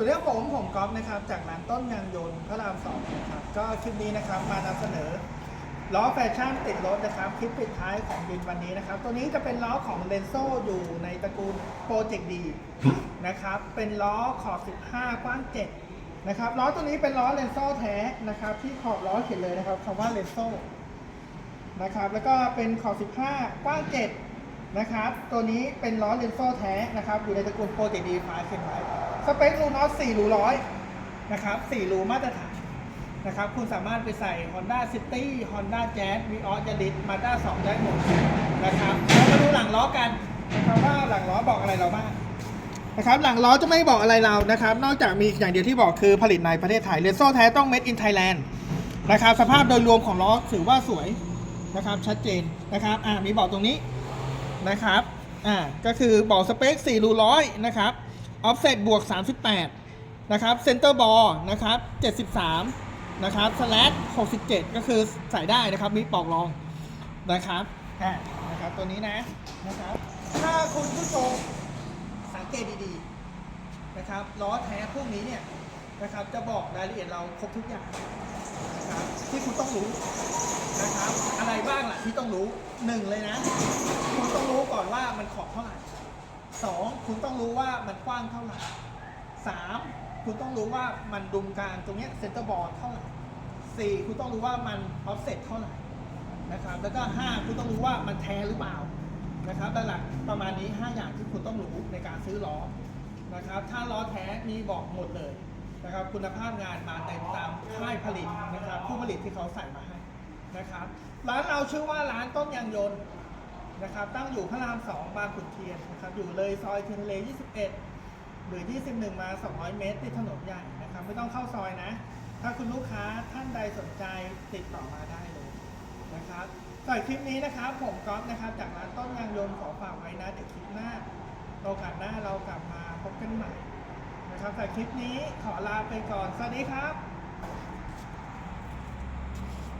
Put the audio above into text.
สวัสดีครับผมผมก๊อฟนะครับ จากร้านต้นยางยนต์พระรามสองนะครับก็คลิปนี้นะครับมานำเสนอล้อแฟชั่นติดรถนะครับคลิปปิดท้ายของบินวันนี้นะครับ ตัวนี้จะเป็นล้อของเลนโซอยู่ในตระกูลโปรเจกต์ดีนะครับ เป็นล้อขอบ 15 กว้าง 7 นะครับล้อตัวนี้เป็นล้อเลนโซแท้นะครับ ที่ขอบล้อเขียนเลยนะครับคำว่าเลนโซนะครับ แล้วก็เป็นขอบ 15 กว้าง 7 นะครับ ตัวนี้เป็นล้อเลนโซ่แท้นะครับ อยู่ในตระกูลโปรเจกต์ดีไฟเซนไว้สเปครูน็อต4รูร้อยนะครับ4รูมาตรฐานนะครับ คุณสามารถไปใส่ Honda City Honda Jazz Vios Yaris Mazda 2ได้หมดนะครับเรามาดูหลังล้อกันนะครับว่าหลังล้อบอกอะไรเราบ้างนะครับ หลังล้อจะไม่บอกอะไรเรานะครับ นอกจากมีอย่างเดียวที่บอกคือผลิตในประเทศไทยเลนโซ่แท้ต้อง made in Thailand นะครับ สภาพโดยรวมของล้อถือว่าสวยนะครับ ชัดเจนนะครับ อ่ามีบอกตรงนี้ นะครับ อ่า ก็คือบอกสเปค4รูร้อยนะครับออฟเซตบวก 38 นะครับเซนเตอร์บอลนะครับ 73 นะครับสแลช67 ก็คือใส่ได้นะครับ มีปอกรองนะครับ อ่า นะครับ ตัวนี้นะ นะครับ ถ้าคุณผู้ชมสังเกตดีๆ นะครับ ล้อแท้พวกนี้เนี่ยนะครับ จะบอกรายละเอียดเราครบทุกอย่างนะครับ ที่คุณต้องรู้ นะครับ อะไรบ้างล่ะที่ต้องรู้หนึ่งเลยนะ คุณต้องรู้ก่อนว่ามันขอบเท่าไหร่สองคุณต้องรู้ว่ามันกว้างเท่าไหร่สามคุณต้องรู้ว่ามันดุมกลางตรงเนี้ยเซนเตอร์บอลเท่าไหร่สี่คุณต้องรู้ว่ามันออฟเซ็ตเท่าไหร่นะครับ แล้วก็ห้าคุณต้องรู้ว่ามันแท้หรือเปล่านะครับหลักๆประมาณนี้ห้าอย่างที่คุณต้องรู้ในการซื้อล้อนะครับ ถ้าล้อแท้มีบอกหมดเลยนะครับ คุณภาพงานมาเต็มตามค่ายผลิตนะครับ ผู้ผลิตที่เขาใส่มาให้ นะครับ ร้านเราชื่อว่าร้านต้นยางยนต์นะครับ ตั้งอยู่พระรามสองบางขุนเทียนนะครับ อยู่เลยซอยเทียนเล 21 หรือ 21 มา 200 เมตรติดถนนใหญ่นะครับ ไม่ต้องเข้าซอยนะ ถ้าคุณลูกค้าท่านใดสนใจติดต่อมาได้เลยนะครับสำหรับคลิปนี้นะครับ ผมก๊อฟนะครับ จากร้านต้นยางยนต์ขอฝากไว้นะเดี๋ยวคลิปหน้าโอกาสหน้าเรากลับมาพบกันใหม่นะครับสำหรับคลิปนี้ขอลาไปก่อน สวัสดีครับ